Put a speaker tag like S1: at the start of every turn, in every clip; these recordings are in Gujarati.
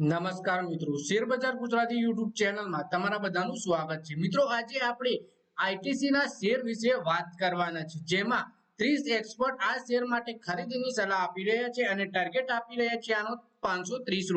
S1: નમસ્કાર મિત્રો. શેર બજાર ગુજરાતી યુટ્યુબ ચેનલમાં તમારા બધાનું સ્વાગત છે. મિત્રો, આજે આપણે આઈટીસી ના શેર વિશે વાત કરવાના છે. જેમાં ત્રીસ એક્સપર્ટ આ શેર માટે ખરીદીની સલાહ આપી રહ્યા છે અને ટાર્ગેટ આપી રહ્યા છે આનો પાંચસો ત્રીસ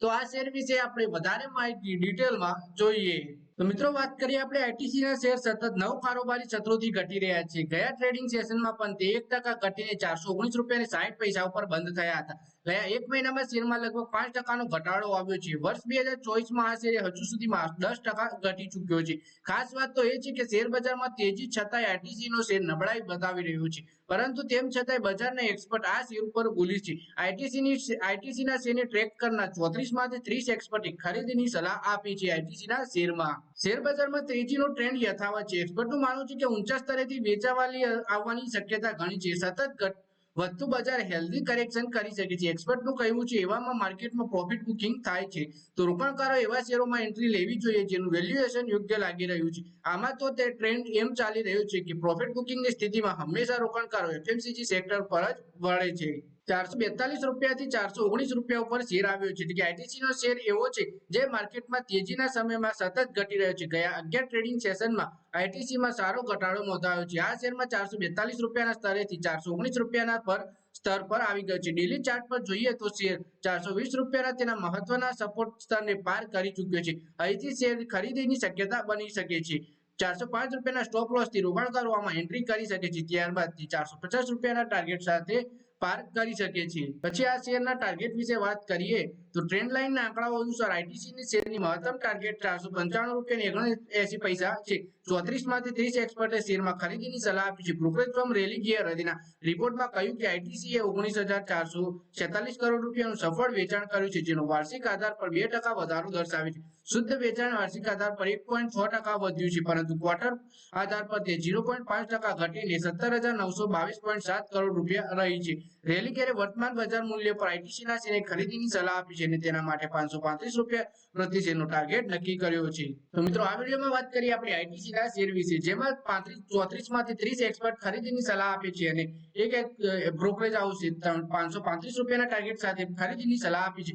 S1: તો આ શેર વિશે આપણે વધારે માહિતી ડિટેલમાં જોઈએ. તો મિત્રો વાત કરીએ આપણે આઈટીસી ના શેર સતત નવ કારોબારી સત્રોથી ઘટી રહ્યા છે. ગયા ટ્રેડિંગ સેશનમાં પણ તે એક ટકા ઘટીને ચારસો ઓગણીસ રૂપિયા સાહીઠ પૈસા ઉપર બંધ થયા હતા. ગયા એક મહિનામાં શેરમાં લગભગ પાંચ ટકાનો ઘટાડો આવ્યો છે. વર્ષ બે હજાર ચોવીસમાં આ શેર હજુ સુધીમાં દસ ટકા ઘટી ચૂક્યો છે. ખાસ વાત તો એ છે કે શેર બજારમાં તેજી છતાંય આઈટીસી નો શેર નબળાઈ બતાવી રહ્યો છે. પરંતુ તેમ છતાંય બજારના એક્સપર્ટ આ શેર ઉપર બોલી છે. આઈટીસી ની આઈટીસી ના શેરને ટ્રેક કરનાર ચોત્રીસમાંથી ત્રીસ એક્સપર્ટે ખરીદીની સલાહ આપી છે આઈટીસીના શેરમાં. શેર બજારમાં તેજીનો ટ્રેન્ડ યથાવત છે. એક્સપર્ટનું માનવું છે કે ઊંચા સ્તરેથી વેચાવાલી આવવાની શક્યતા ઘણી છે. સતત વધતું બજાર હેલ્ધી કરેક્શન કરી શકે છે. એક્સપર્ટનું કહેવું છે, એવામાં માર્કેટમાં પ્રોફિટ બુકિંગ થાય છે. તો રોકાણકારો એવા શેરોમાં એન્ટ્રી લેવી જોઈએ જેનું વેલ્યુએશન યોગ્ય લાગી રહ્યું છે. આમાં તો તે ટ્રેન્ડ એમ ચાલી રહ્યો છે કે પ્રોફિટ બુકિંગની સ્થિતિમાં હંમેશા રોકાણકારો એફએમસીજી સેક્ટર પર જ વળે છે. ચારસો બેતાલીસ રૂપિયાથી ચારસો ઓગણીસ રૂપિયા ઉપર શેર આવ્યો છે. કે આઈટીસી નો શેર એવો છે જે માર્કેટમાં તેજીના સમયમાં સતત ઘટી રહ્યો છે. ગયા અગિયાર ટ્રેડિંગ સેશનમાં આઈટીસી માં સારો ઘટાડો નોંધાયો છે. આ શેરમાં ચારસો બેતાલીસ રૂપિયાના સ્તરેથી ચારસો ઓગણીસ રૂપિયાના પર સ્તર પર આવી ગયો છે. ડેલી ચાર્ટ પર જોઈએ તો શેર ચારસો વીસ રૂપિયાના તેના મહત્વના સપોર્ટ સ્તરને પાર કરી ચૂક્યો છે. અહીંથી શેર ખરીદીની શક્યતા બની શકે છે. ચારસો પાંચ રૂપિયાના સ્ટોપ લોસથી રોકાણકારો આમાં એન્ટ્રી કરી શકે છે. ત્યારબાદ ચારસો પચાસ રૂપિયાના ટાર્ગેટ સાથે પાર કરી શકે છે પછી આ શેરના ટાર્ગેટ વિશે વાત કરીએ, તો ટ્રેન્ડ લાઇનના આંકડાઓ અનુસાર આઈટીસી ની શેરની મહત્તમ ટાર્ગેટ ચારસો પંચાણું રૂપિયા એસી પૈસા છે. ચોત્રીસમાંથી ત્રીસ એક્સપર્ટે શેરમાં ખરીદીની સલાહ આપી છે. બ્રોકરેજ ફર્મ રેલી ગિયર હદીના રિપોર્ટમાં કહ્યું કે આઈટીસી એ ઓગણીસ હજાર ચારસો છેતાલીસ કરોડ રૂપિયાનું સફળ વેચાણ કર્યું છે, જેનો વાર્ષિક આધાર પર બે ટકા વધારો દર્શાવે છે. શુદ્ધ વેચાણ વાર્ષિક આધાર પર એક પોઈન્ટ છ ટકા વધ્યું છે, પરંતુ ક્વાર્ટર આધાર પર તે ઝીરો પોઈન્ટ પાંચ ટકા ઘટીને સત્તર હજાર નવસો બાવીસ પોઈન્ટ સાત કરોડ રૂપિયા રહી છે. રેલી ગિયરે વર્તમાન બજાર મૂલ્ય પર આઈટીસી ના શેરને ખરીદીની સલાહ આપી છે અને તેના માટે પાંચસો પાંત્રીસ રૂપિયા પ્રતિ શેરનો ટાર્ગેટ નક્કી કર્યો છે. તો મિત્રો, આ વિડીયોમાં વાત કરીએ આપણે આઈટીસી ના શેર વિશે, જેમાં પાંત્રીસ ચોત્રીસમાંથી ત્રીસ એક્સપર્ટ ખરીદીની સલાહ આપે છે અને એક બ્રોકરેજ હાઉસ પાંચસો પાંત્રીસ રૂપિયાના ટાર્ગેટ સાથે ખરીદીની સલાહ આપી છે.